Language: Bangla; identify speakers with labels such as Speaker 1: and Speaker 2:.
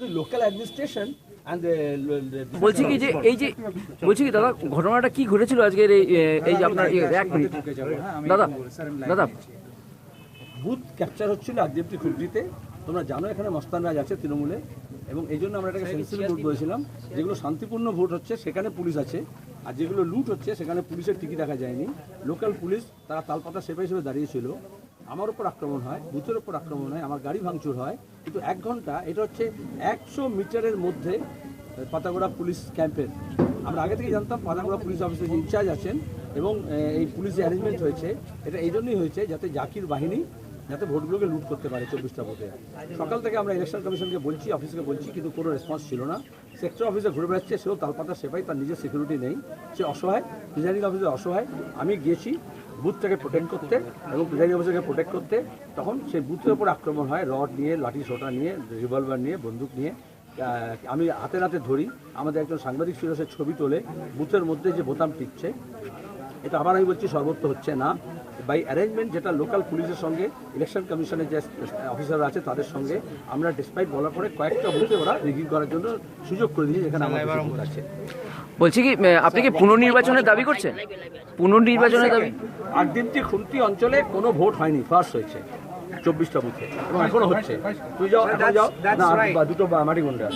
Speaker 1: the local administration and the, the
Speaker 2: বলছি কি যে এই যে বলছি কি দাদা ঘটনাটা কি ঘটেছিল আজকের এই এই যে আপনার এক মিনিট। দাদা দাদা।
Speaker 1: বুথ ক্যাপচার হচ্ছিল আগদেবটি খুবটিতে তোমরা জানো এখানে মস্তান রাজ আছে তৃণমূলে। এবং এই জন্য আমরা এটাকে সেন্সিটিভ ভোট বলেছিলাম। যেগুলো শান্তিপূর্ণ ভোট হচ্ছে সেখানে পুলিশ আছে। আর যেগুলো লুট হচ্ছে সেখানে পুলিশের টিকি দেখা যায়নি। লোকাল পুলিশ তারা তালপাতা সেবা হিসেবে দাঁড়িয়েছিল। আমার উপর আক্রমণ হয় বুথের উপর আক্রমণ হয়, আমার গাড়ি ভাঙচুর হয়। কিন্তু এক ঘণ্টা, এটা হচ্ছে একশো মিটারের মধ্যে পাতাগোড়া পুলিশ ক্যাম্পের। আমরা আগে থেকে জানতাম পাতাগোড়া পুলিশ অফিসের ইনচার্জ আছেন এবং এই পুলিশ অ্যারেঞ্জমেন্ট হয়েছে, এটা এই জন্যই হয়েছে যাতে জাকির বাহিনী যাতে ভোটগুলোকে লুট করতে পারে চব্বিশটা ভোটে। সকাল থেকে আমরা ইলেকশন কমিশনকে বলছি অফিসকে বলছি, কিন্তু কোনো রেসপন্স ছিল না। সেক্টর অফিসে ঘুরে বেড়াচ্ছে, সেও তালপাতা সেপাই, তার নিজের সিকিউরিটি নেই। সে অসহায় প্রিজাইডিং অফিসে অসহায়। আমি গিয়েছি বুথটাকে প্রোটেক্ট করতে এবং প্রিজাইডিং অফিসারকে প্রোটেক্ট করতে তখন সেই বুথের ওপর আক্রমণ হয়, রড নিয়ে, লাঠি সোটা নিয়ে রিভলভার নিয়ে, বন্দুক নিয়ে। আমি হাতে হাতে ধরি, আমাদের একজন সাংবাদিক ছিল, সে ছবি তোলে, বুথের মধ্যে যে বোতাম টিপছে। এটা আবার আমি বলছি সর্বত্র হচ্ছে না। বাই অ্যারেঞ্জমেন্ট যেটা লোকাল পুলিশের সঙ্গে ইলেকশন কমিশনের যে অফিসার আছে তাদের সঙ্গে আমরা ডিসপাইট বলার পরে কয়েকটা বুথে ওরা রিগিং করার জন্য সুযোগ করে দিয়েছে যেখানে আমার বেশি আছে।
Speaker 2: বলছি কি আপনি কি পুনর্নির্বাচনের দাবি করছেন? পুনর্নির্বাচনের দাবি?
Speaker 1: আর দিনটি খুন্তি অঞ্চলে কোনো ভোট হয়নি ফার্স্ট হয়েছে চব্বিশটা বুথে এবং এখনও হচ্ছে। তুই যাও এখন যাও। না দুটো বা- দুটো মাটি গুন্ডা.